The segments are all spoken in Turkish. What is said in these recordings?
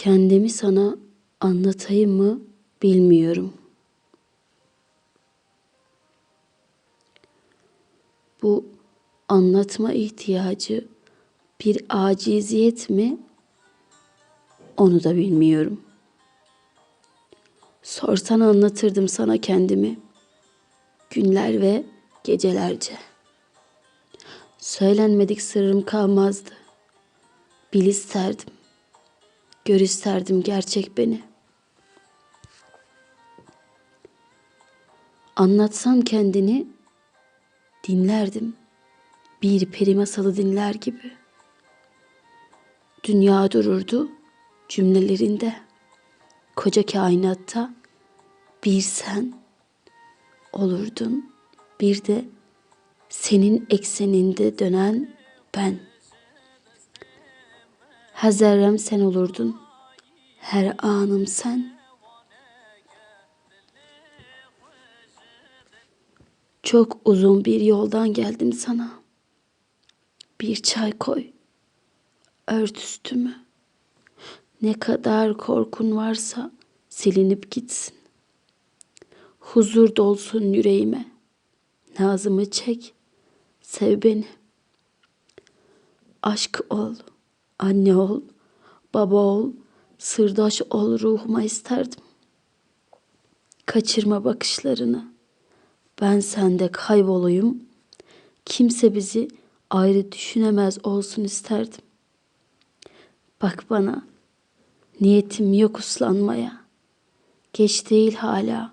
Kendimi sana anlatayım mı bilmiyorum. Bu anlatma ihtiyacı bir aciziyet mi? Onu da bilmiyorum. Sorsan anlatırdım sana kendimi. Günler ve gecelerce. Söylenmedik sırrım kalmazdı. Bil isterdim. Gör isterdim gerçek beni. Anlatsan kendini dinlerdim. Bir peri masalı dinler gibi. Dünya dururdu cümlelerinde. Koca kainatta bir sen olurdun. Bir de senin ekseninde dönen ben. Her sen olurdun. Her anım sen. Çok uzun bir yoldan geldim sana. Bir çay koy. Ört üstümü. Ne kadar korkun varsa silinip gitsin. Huzur dolsun yüreğime. Nazımı çek. Sev beni. Aşk ol. Anne ol. Baba ol. Sırdaş ol ruhuma isterdim. Kaçırma bakışlarını. Ben sende kaybolayım. Kimse bizi ayrı düşünemez olsun isterdim. Bak bana, niyetim yok uslanmaya. Geç değil hala.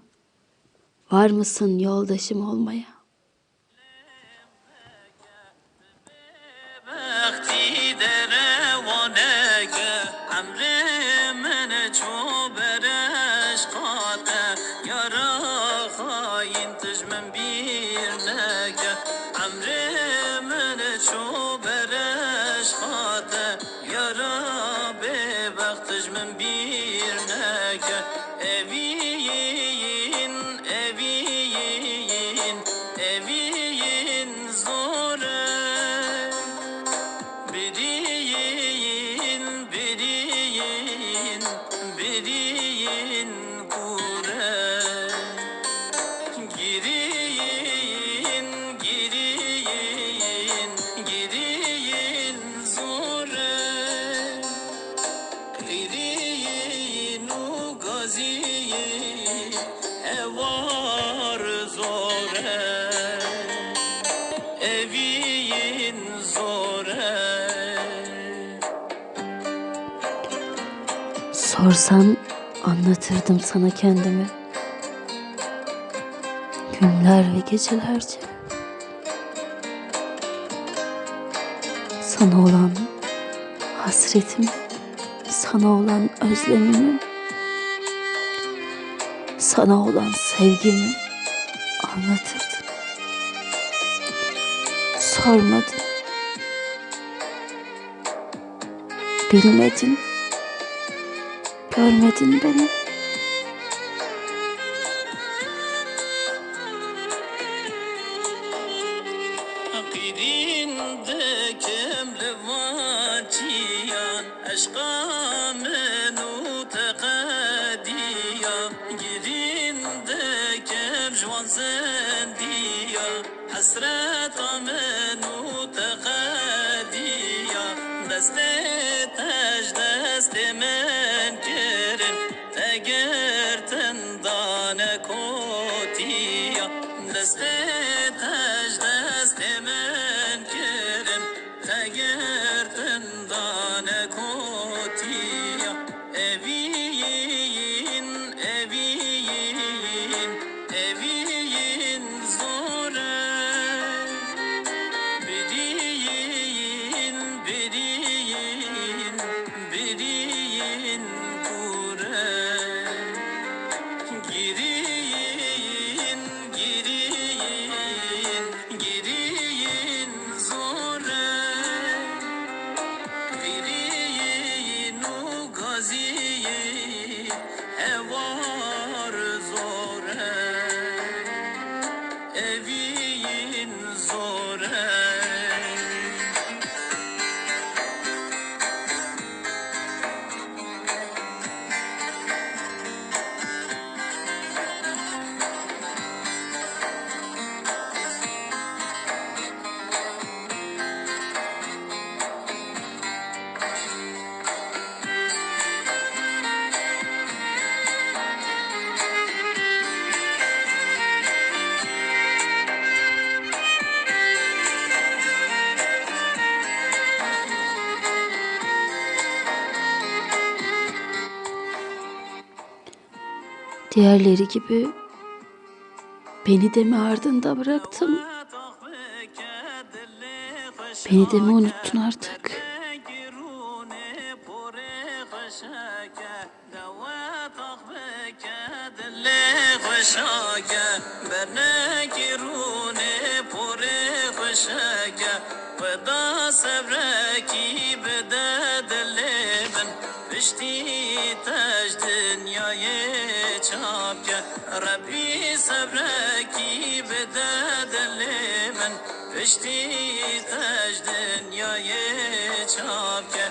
Var mısın yoldaşım olmaya? خاین تجمن بیر نگه امر من چو برش قاطع یارا به وقت تجمن بیر نگه evin evin evin zore Biriyin, biriyin, biriyin Giriyin u gaziyin, evar zore Evin zore Sorsan anlatırdım sana kendimi. Günler ve gecelerce. Sana olan hasretimi, sana olan özlemimi, sana olan sevgimi anlatırdım. Sormadın. Bilmedin. Görmedin beni. Akidinde kemle vaciyan قدیم عشقام نو تقدیم گیرین دکم جوان زندیم حسرت منو تقدیم دست تج دست من کرد اگر Diğerleri gibi beni de mi ardında bıraktın? Beni de mi unuttun artık? Pişti گه ربی صبرکی بده دل من پشتی تاج دنیای چاپ کرد